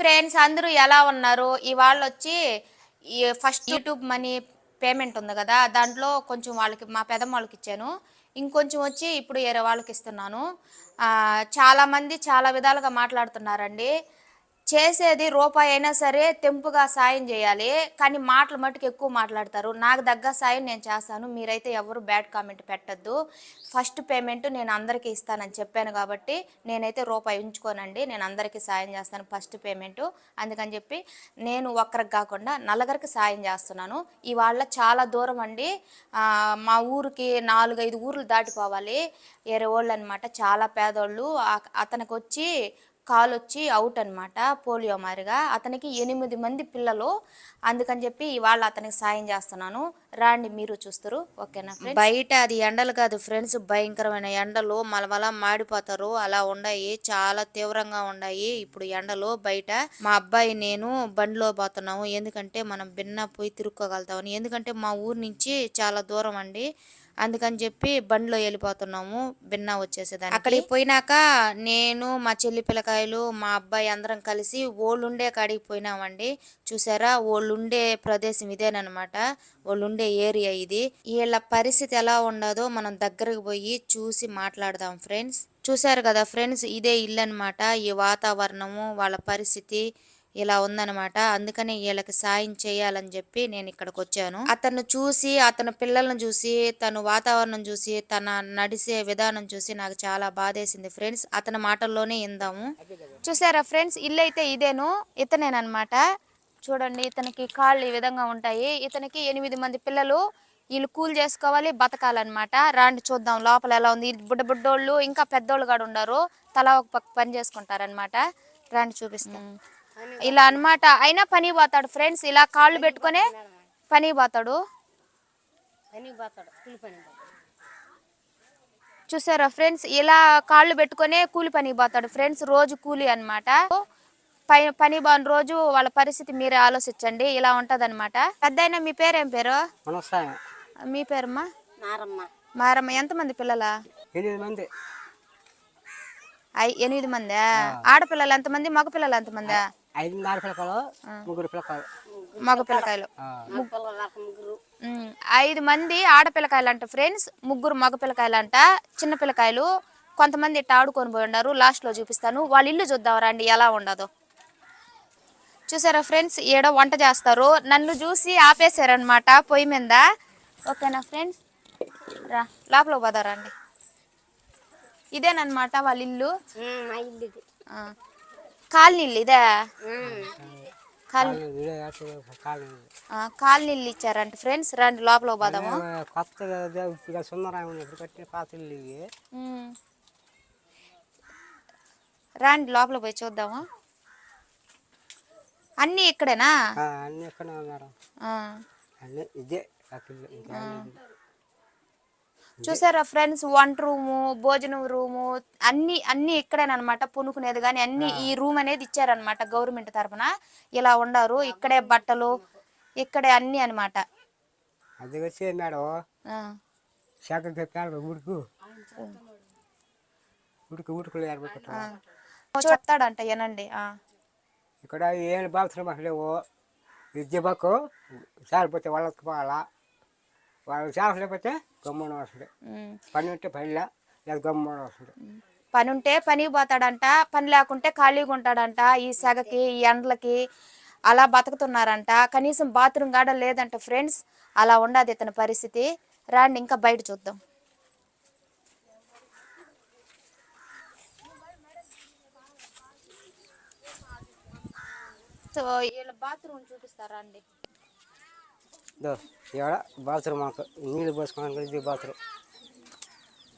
Friends అందరూ ఎలా ఉన్నారు? ఇవాళ వచ్చి ఫస్ట్ యూట్యూబ్ మనీ పేమెంట్ ఉంది కదా దాంట్లో కొంచెం వాళ్ళకి మా పెదమ్మ వాళ్ళకి ఇచ్చాను. ఇంకొంచెం వచ్చి ఇప్పుడు వేరే వాళ్ళకి ఇస్తున్నాను. ఆ, చాలా మంది చాలా విధాలుగా మాట్లాడుతున్నారండి. చేసేది రూపాయి అయినా సరే తెంపుగా సాయం చేయాలి. కానీ మాటలు మట్టుకు ఎక్కువ మాట్లాడతారు. నాకు దగ్గర సాయం నేను చేస్తాను. మీరైతే ఎవరు బ్యాడ్ కామెంట్ పెట్టద్దు. ఫస్ట్ పేమెంట్ నేను అందరికీ ఇస్తానని చెప్పాను కాబట్టి నేనైతే రూపాయి ఉంచుకోనండి. నేను అందరికీ సాయం చేస్తాను ఫస్ట్ పేమెంట్. అందుకని చెప్పి నేను ఒక్కరికి కాకుండా నలుగురికి సాయం చేస్తున్నాను. ఇవాళ చాలా దూరం అండి. మా ఊరికి నాలుగైదు ఊర్లు దాటిపోవాలి. ఏరే వాళ్ళు అనమాట చాలా పేదోళ్ళు. అతనికి వచ్చి కాలు వచ్చి అవుట్ అనమాట పోలియో మారిగా. అతనికి ఎనిమిది మంది పిల్లలు. అందుకని చెప్పి ఇవాళ అతనికి సాయం చేస్తున్నాను. రాండి మీరు చూస్తారు. ఓకేనా బయట అది ఎండలు కాదు ఫ్రెండ్స్ భయంకరమైన ఎండలు. మలమల మాడిపోతారు. అలా ఉన్నాయి చాలా తీవ్రంగా ఉన్నాయి ఇప్పుడు ఎండలు బయట. మా అబ్బాయి నేను బండిలో పోతున్నాము. ఎందుకంటే మనం బిన్న పోయి తిరుక్కోగలుగుతామని. ఎందుకంటే మా ఊరు నుంచి చాలా దూరం అండి. అందుకని చెప్పి బండిలో వెళ్ళిపోతున్నాము. బిన్నా వచ్చేసేదాన్ని అక్కడికి పోయినాక నేను మా చెల్లి పిల్లకాయలు మా అబ్బాయి అందరం కలిసి ఓళ్ళుండే కాడికి పోయినామండి. చూసారా? ఓళ్ళుండే ప్రదేశం ఇదేనమాట ఓళ్ళుండే ఏరియా ఇది. వీళ్ళ పరిస్థితి ఎలా ఉండదో మనం దగ్గరకు పోయి చూసి మాట్లాడదాం ఫ్రెండ్స్. చూసారు కదా ఫ్రెండ్స్? ఇదే ఇల్లు అనమాట ఈ వాతావరణము వాళ్ళ పరిస్థితి ఇలా ఉందన్నమాట. అందుకని వీళ్ళకి సాయం చేయాలని చెప్పి నేను ఇక్కడికి వచ్చాను అతను చూసి అతని పిల్లలను చూసి తను వాతావరణం చూసి తన నడిసే విధానం చూసి నాకు చాలా బాధేసింది ఫ్రెండ్స్. అతని మాటల్లోనే ఇందాము చూసారా ఫ్రెండ్స్ ఇల్లు అయితే ఇదేను. ఇతనేనమాట చూడండి ఇతనికి కాళ్ళు ఈ విధంగా ఉంటాయి. ఇతనికి ఎనిమిది మంది పిల్లలు. వీళ్ళు కూల్ చేసుకోవాలి బతకాలన్నమాట. రాండి చూద్దాం లోపల ఎలా ఉంది. బుడ్డ బుడ్డోళ్ళు ఇంకా పెద్దోళ్ళు కూడా ఉన్నారు తలా ఒక పక్క పని చేసుకుంటారనమాట రాండి చూపిస్తాం. ఇలా అన్నమాట. అయినా పని పోతాడు ఫ్రెండ్స్. ఇలా కాళ్ళు పెట్టుకునే పని పోతాడు. చూసారా ఫ్రెండ్స్? ఇలా కాళ్ళు పెట్టుకునే కూలి పని పోతాడు ఫ్రెండ్స్. రోజు కూలి అన్నమాట. పై పని బాని రోజు వాళ్ళ పరిస్థితి మీరే ఆలోచించండి. ఇలా ఉంటది అనమాట పెద్ద మీ పేరేం పేరు? మీ పేరమ్మా? మారమ్మ. ఎంతమంది పిల్లలా? ఎనిమిది మంది. ఎనిమిది మంది? ఆడపిల్లలు ఎంతమంది? మగ పిల్లలు ఎంతమంది? ఐదు ఆరు పిల్లకాయలు ముగ్గురు పిల్లకాయలు మగ పిల్లకాయలు ముగ్గురు. ఐదు మంది ఆడపిల్లకాయలు అంట ఫ్రెండ్స్ ముగ్గురు మగ పిల్లకాయలు అంట చిన్న పిల్లకాయలు కొంతమంది ఇట్ట ఆడుకొని పోయి ఉన్నారు. లాస్ట్లో చూపిస్తాను. వాళ్ళ ఇల్లు చూద్దాం రండి ఎలా ఉండదో. చూసారా ఫ్రెండ్స్ ఏడో వంట చేస్తారు. నన్ను చూసి ఆపేశారనమాట పొయ్యి మీద. ఓకేనా ఫ్రెండ్స్? రా లోపల పోదారండి ఇదేనమాట వాళ్ళ ఇల్లు? ఇల్లు ఇది ఆ. కాలనీ ఇల్లు ఇదే ఉమ్. కాలనీ కాలు ఇదే అటు కాలు ఇది. ఆ, కాలనీ ఇల్లు ఇచ్చారంట ఫ్రెండ్స్ రండి లోపల పోదాము కొత్తగా కట్టిన పాత ఉమ్. రండి లోపల పోయి చూద్దాము అన్నీ ఇక్కడేనా ఆ, అన్నీ మేడం. అన్నీ ఇదే పాత ఇల్లు ఇంకా అన్నీ ఇదే. చూసారా ఫ్రెండ్స్? వంట రూము భోజనం రూము అన్ని అన్ని ఇక్కడేనమాట పునుకునేది కానీ అన్ని ఈ రూమ్ అనేది ఇచ్చారనమాట గవర్నమెంట్ తరఫున ఇలా ఉండారు. ఇక్కడే బట్టలు ఇక్కడే అన్ని అనమాట అది వచ్చి మేడం. శాఖ చెప్పాడు ఉడుకు ఉడుకు ఉడుకులు ఏర్పడుకుంటా చెప్తాడంట ఏనండి ఆ. ఇక్కడ ఏం బాత్రూమ్ అసలు విద్య పక్కు చాలిపోతే వాళ్ళకి పోవాలా? వాళ్ళు చేపలేకపోతే గమ్మున వస్తుంది. పని ఉంటే పనిలా లేదా గమ్మున వస్తుంది పని ఉంటే పనికి పోతాడంట పని లేకుంటే ఖాళీగా ఉంటాడంట ఈ సెగకి ఈ ఎండలకి అలా బతుకుతున్నారంట. కనీసం బాత్రూమ్ గాడ లేదంట ఫ్రెండ్స్ అలా ఉండదు ఇతని పరిస్థితి. రాండి ఇంకా బయట చూద్దాం. సో వీళ్ళ బాత్రూమ్ చూపిస్తారా అండి? ఇక్కడ బాత్రూమ్ మాకు నీళ్ళు పోసుకోవడానికి ఇది బాత్రూమ్.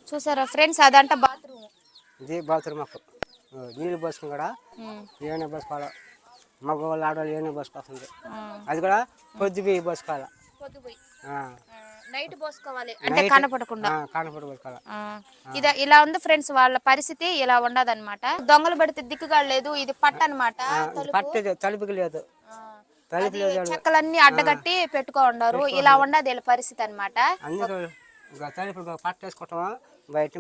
చూసారా ఫ్రెండ్స్ అదంట బాత్రూమ్. ఇది బాత్రూమ్ మాకు. నీళ్ళు పోసుకుని కూడా ఏమైనా పోసుకోవాలి? మగవాళ్ళు ఆడవాళ్ళు ఏమైనా పోసుకోవాల్సింది. అది కూడా పొద్దు బియ్యి పోసుకోవాలి నైట్ అంటే కనపడకుండా. ఇద ఇలా ఉంది ఫ్రెండ్స్ వాళ్ళ పరిస్థితి ఇలా ఉండదన్నమాట. దొంగలు పడితే దిక్కుగా లేదు ఇది పట్ట అనమాట తలుపుకి లేదు తలుపు లేదు. చెక్కలన్నీ అడ్డగట్టి పెట్టుకో ఉండారు ఇలా ఉండదు వీళ్ళ పరిస్థితి అనమాట పట్టేసుకుంటాము బయట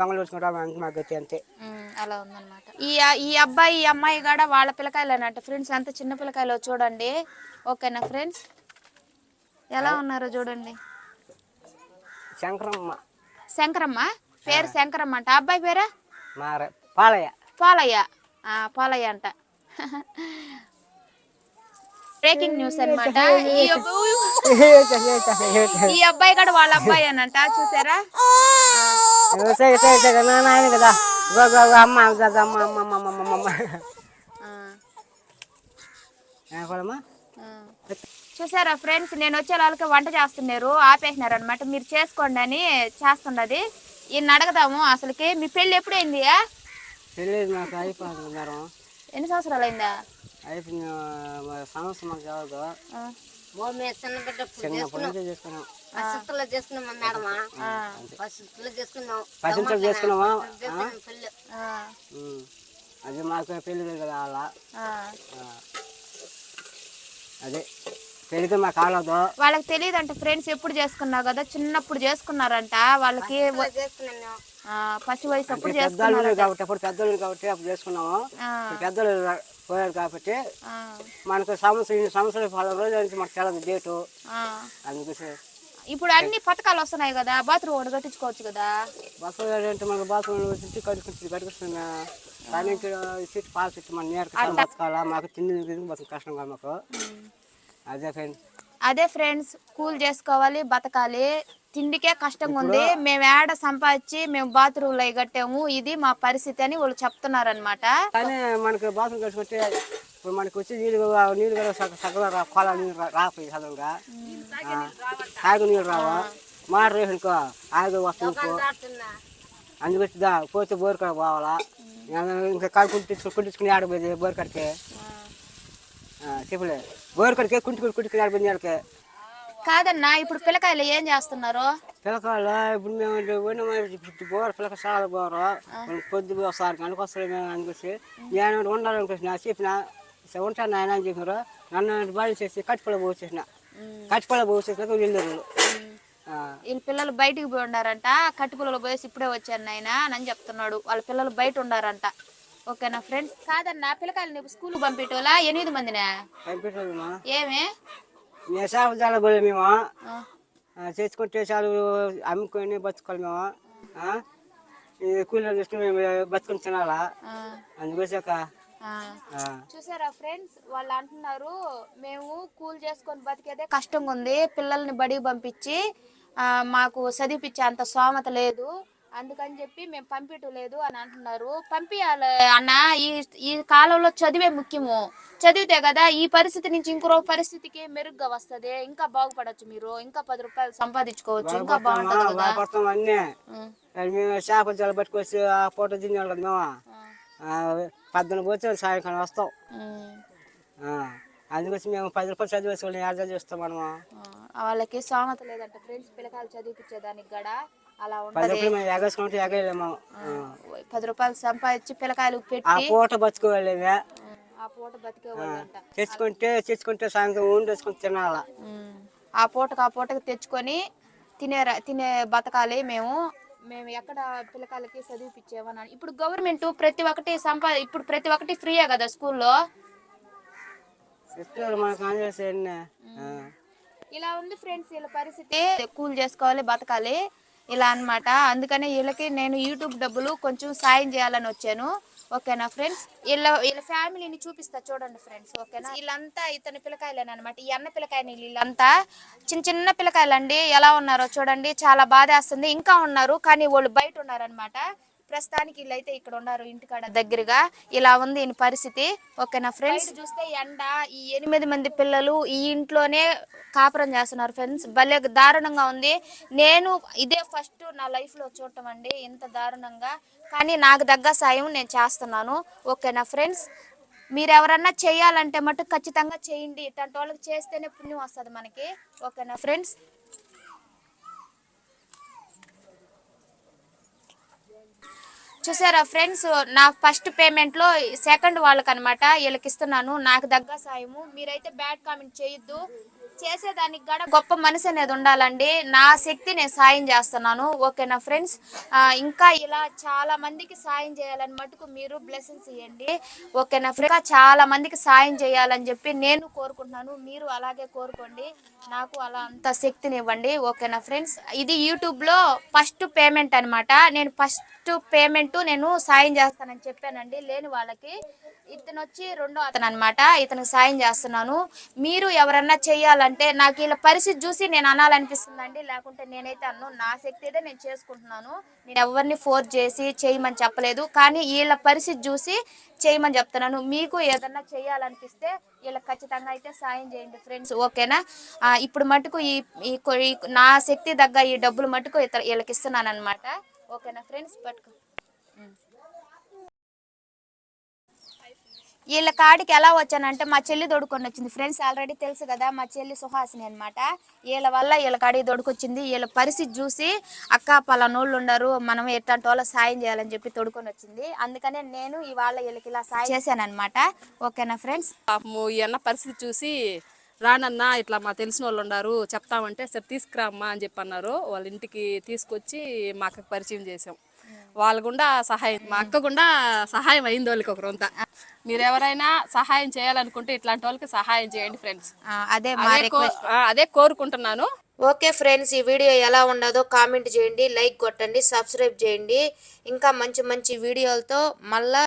దొంగలు వేసుకుంటాం అంత. అంతే అలా ఉందన్నమాట. ఈ ఈ అబ్బాయి ఈ అమ్మాయి కూడా వాళ్ళ పిల్లకాయలేనట్టు ఫ్రెండ్స్? ఎంత చిన్న పిల్లకాయలో చూడండి. ఓకేనా ఫ్రెండ్స్? ఎలా ఉన్నారో చూడండి. శంకరమ్మ. శంకరమ్మ? పేరు శంకరమ్మ అంట. అబ్బాయి పేరా? మార. పాలయ్య. పాలయ్య. ఆ, పాలయ్య అంట. బ్రేకింగ్ న్యూస్ అన్నమాట. ఈ అబ్బాయి- కూడా వాళ్ళ అబ్బాయి అనంట చూసారా? కదా. అమ్మ అమ్మ అమ్మ అమ్మ అమ్మ అమ్మ. చూసారా ఫ్రెండ్స్ నేను వచ్చే వాళ్ళకి వంట చేస్తున్నారు ఆపేసినారు అనమాట మీరు చేసుకోండి అని చేస్తున్నది. ఈయన అడగదాము అసలుకి మీ పెళ్ళి ఎప్పుడైంది? ఎన్ని సంవత్సరాలు అయిందా అయిపోయింది మాకు చిన్నప్పటి నుంచి చేసుకున్నాం. చేసుకున్నాం. మేడమా చేసుకున్నాం. చేసుకున్నామా? అది మాకు పెళ్ళి కదా అలా. ఆ. అదే. పెళ్ళికి మాకు కావద్దు వాళ్ళకి తెలియదు అంట ఫ్రెండ్స్ ఎప్పుడు చేసుకున్నావు కదా? చిన్నప్పుడు చేసుకున్నారంట. వాళ్ళకి పసి వయసు అప్పుడు చేసుకున్నారు కాబట్టి అప్పుడు పెద్దోళ్ళు కాబట్టి అప్పుడు చేసుకున్నాము. ఆ, పోయారు కాబట్టి మనకు సంవత్సరం సంవత్సరం పదహారు రోజుల నుంచి మాకు తెలదు డేటు. ఆ. అందుకోసం ఇప్పుడు అన్ని పథకాలు వస్తున్నాయి కదా బాత్రూమ్ ఒకటి కట్టించుకోవచ్చు కదా? బస్సు అంటే మనకు బాత్రూమ్ కడుకుంటుంది కడుకుస్తున్నా కానీ ఇక్కడ చెట్టు పాల చెట్టు మన నేర బతకాలా మాకు తిండి బతుకు కష్టం కాదు మాకు. అదే ఫ్రెండ్. అదే ఫ్రెండ్స్ కూల్ చేసుకోవాలి బతకాలి. తిండికే కష్టంగా ఉంది మేము ఏడ సంపాదించి మేము బాత్రూమ్ అవి కట్టాము ఇది మా పరిస్థితి అని వాళ్ళు చెప్తున్నారు అనమాట కానీ మనకు బాత్రూమ్ కట్టుకుంటే ఇప్పుడు మనకు వచ్చి నీళ్ళు నీళ్ళు సగ కొల నీళ్ళు రా- రాకపోయి సగంగా తాగు నీళ్ళు రావా? మాట రేనుకో ఆగు వస్తుంది అందుకొచ్చి దా పోతే బోర్ కాడ పోవాలా? ఇంకా కడుకుంటు కుట్టించుకుని ఆడపోయింది బోర్ కడికి. చెప్పలే. బోర్ కడికి కుంటుకుని కుట్టుకుని ఆడిపోయింది వాళ్ళకి కాదన్నా ఇప్పుడు పిల్లకాయలు ఏం చేస్తున్నారు? పిల్లకాయలు ఇప్పుడు మేము బోర్ పిల్లక చాలా బోరు. పొద్దు కనుక వస్తారు మేము అందుకొచ్చి నేను ఉండాలనుకుంటున్నా చెప్పిన "సరే, ఉంటాను నాయన అని చెప్పినారు. నన్ను బాగా చేసి కట్టిపల్ల పోసేసిన కట్టిపల్ల పోసేసినాక వెళ్ళారు. వీళ్ళ పిల్లలు బయటికి పోయి ఉండారంట కట్టి పిల్లలు పోయేసి ఇప్పుడే వచ్చాను నాయన అని చెప్తున్నాడు. వాళ్ళ పిల్లలు బయట ఉండారంట. ఓకేనా ఫ్రెండ్స్. కాదన్నా పిల్లకాయలు నీకు స్కూల్ పంపించోలా ఎనిమిది మందినా? పంపించదమ్మా ఏమే? పోలే మేము. చేసుకుంటే చాలు అమ్ముకొని బతుకోవాలి మేము. కూలీలు తీసుకుని మేము బతుకుని తినాలా? అందుకోసాక. చూసారా ఫ్రెండ్స్? వాళ్ళు అంటున్నారు మేము కూల్ చేసుకొని బతికేదే కష్టంగా ఉంది పిల్లల్ని బడికి పంపించి మాకు చదివిపించే అంత స్తోమత లేదు. అందుకని చెప్పి మేము పంపించలేదు అని అంటున్నారు. పంపించాలి అన్న. ఈ ఈ కాలంలో చదివే ముఖ్యము. చదివితే కదా ఈ పరిస్థితి నుంచి ఇంకో పరిస్థితికి మెరుగ్గా వస్తది. ఇంకా బాగుపడొచ్చు మీరు. ఇంకా పది రూపాయలు సంపాదించుకోవచ్చు. ఇంకా బాగుంటది కదా. మేము చేపలు చాలా పట్టుకొచ్చి ఆ పూట తినేవాళ్ళం మేము. ఆ, పద్దెన పోతే సాయంకాలం వస్తాం. అందుకొచ్చి మేము పది రూపాయలు చదివేసుకోవాలి యాడ్ చేస్తాం మనము. వాళ్ళకి సామెత లేదంట. ఫ్రెండ్స్ పిల్లకాయలు చదివిపించేదానికి కూడా అలా ఎగేసుకుంటే ఎగలేము పది రూపాయలు సంపాదించి పిల్లకాయలు పెట్టి పూట బతుకోవాలి ఆ, పూట బతికేవాళ్ళంట. తెచ్చుకుంటే తెచ్చుకుంటే సాయంత్రం తినాలా. ఆ పూటకు ఆ పూటకు తెచ్చుకొని తినే తినే బతకాలి మేము. మేము ఎక్కడ పిల్లకాయలకి చదివిపించేవని ఇప్పుడు గవర్నమెంట్ ప్రతి ఒక్కటి సంపా ఇప్పుడు ప్రతి ఒక్కటి ఫ్రీయే కదా స్కూల్లో? ఇలా ఉంది ఫ్రెండ్స్ వీళ్ళ పరిస్థితి. కూల్ చేసుకోవాలి బతకాలి. ఇలా అన్నమాట. అందుకనే వీళ్ళకి నేను యూట్యూబ్ డబ్బులు కొంచెం సాయం చేయాలని వచ్చాను. ఓకేనా ఫ్రెండ్స్? వీళ్ళ వీళ్ళ ఫ్యామిలీని చూపిస్తా చూడండి ఫ్రెండ్స్ ఓకేనా? వీళ్ళంతా ఇతని పిల్లకాయలేను అనమాట ఈ అన్న పిల్లకాయని వీళ్ళంతా చిన్న చిన్న పిల్లకాయలండి. ఎలా ఉన్నారో చూడండి. చాలా బాధేస్తుంది ఇంకా ఉన్నారు కానీ వాళ్ళు బయట ఉన్నారనమాట ప్రస్తుతానికి వీళ్ళైతే ఇక్కడ ఉన్నారు ఇంటికాడ దగ్గరగా. ఇలా ఉంది ఈయన పరిస్థితి. ఓకేనా ఫ్రెండ్స్? చూస్తే ఎండ ఈ ఎనిమిది మంది పిల్లలు ఈ ఇంట్లోనే కాపురం చేస్తున్నారు ఫ్రెండ్స్. భలే దారుణంగా ఉంది. నేను ఇదే ఫస్ట్ నా లైఫ్లో చూడటం అండి. ఇంత దారుణంగా. కానీ నాకు దగ్గర సాయం నేను చేస్తున్నాను. ఓకేనా ఫ్రెండ్స్? మీరు ఎవరన్నా చేయాలంటే మటు ఖచ్చితంగా చేయండి. ఇట్లాంటి వాళ్ళకి చేస్తేనే పుణ్యం వస్తుంది మనకి. ఓకేనా ఫ్రెండ్స్? చూసారా ఫ్రెండ్స్? నా ఫస్ట్ పేమెంట్లో సెకండ్ వాళ్ళకనమాట వీళ్ళకి ఇస్తున్నాను. నాకు దగ్గర సాయము. మీరైతే బ్యాడ్ కామెంట్ చేయొద్దు. చేసేదానికి కూడా గొప్ప మనసు అనేది ఉండాలండి. నా శక్తి నేను సాయం చేస్తున్నాను. ఓకేనా ఫ్రెండ్స్? ఇంకా ఇలా చాలా మందికి సాయం చేయాలని మటుకు మీరు బ్లెస్సింగ్స్ ఇవ్వండి ఓకేనా ఫ్రెండ్స్? చాలా మందికి సాయం చేయాలని చెప్పి నేను కోరుకుంటున్నాను. మీరు అలాగే కోరుకోండి. నాకు అలా అంత శక్తిని ఇవ్వండి. ఓకేనా ఫ్రెండ్స్? ఇది యూట్యూబ్లో ఫస్ట్ పేమెంట్ అన్నమాట. నేను ఫస్ట్ పేమెంట్ నేను సాయం చేస్తానని చెప్పానండి. లేని వాళ్ళకి ఇతను వచ్చి రెండో అతను అనమాట ఇతనికి సాయం చేస్తున్నాను. మీరు ఎవరన్నా చేయాలంటే నాకు వీళ్ళ పరిస్థితి చూసి నేను అనాలనిపిస్తుందండి. లేకుంటే నేనైతే అన్ను నా శక్తి అయితే నేను చేసుకుంటున్నాను. నేను ఎవరిని ఫోర్స్ చేసి చేయమని చెప్పలేదు. కానీ వీళ్ళ పరిస్థితి చూసి చేయమని చెప్తున్నాను. మీకు ఏదన్నా చేయాలనిపిస్తే వీళ్ళకి ఖచ్చితంగా అయితే సాయం చేయండి ఫ్రెండ్స్. ఓకేనా? ఇప్పుడు మటుకు ఈ నా శక్తి తగ్గ ఈ డబ్బులు మటుకు ఇతర వీళ్ళకి ఇస్తున్నాను అనమాట ఓకేనా ఫ్రెండ్స్? పట్టుకో. వీళ్ళ కాడికి ఎలా వచ్చానంటే మా చెల్లి దొడుకొని వచ్చింది. ఫ్రెండ్స్ ఆల్రెడీ తెలుసు కదా మా చెల్లి సుహాసిని అనమాట వీళ్ళ వల్ల వీళ్ళ కాడికి దొడుకొచ్చింది. వీళ్ళ పరిస్థితి చూసి అక్క పలానోళ్ళు ఉండరు మనం ఎట్లాంటి వాళ్ళ సాయం చేయాలని చెప్పి తొడుకొని వచ్చింది. అందుకనే నేను ఇవాళ వీళ్ళకి ఇలా సాయం చేశాను అనమాట ఓకేనా ఫ్రెండ్స్? ఈ అన్న పరిస్థితి చూసి రానన్నా ఇట్లా మా తెలిసిన వాళ్ళు ఉన్నారు చెప్తామంటే సరే తీసుకురామ్మా అని చెప్పి అన్నారు వాళ్ళ ఇంటికి తీసుకొచ్చి మా అక్కకి పరిచయం చేసాం వాళ్ళ గుండా సహాయం మా అక్క గుండా సహాయం అయింది వాళ్ళకి ఒక రొంత. మీరు ఎవరైనా సహాయం చేయాలనుకుంటే ఇట్లాంటి వాళ్ళకి సహాయం చేయండి ఫ్రెండ్స్. అదే అదే కోరుకుంటున్నాను. ఓకే ఫ్రెండ్స్ ఈ వీడియో ఎలా ఉండదో కామెంట్ చేయండి లైక్ కొట్టండి సబ్స్క్రైబ్ చేయండి. ఇంకా మంచి మంచి వీడియోలతో మళ్ళా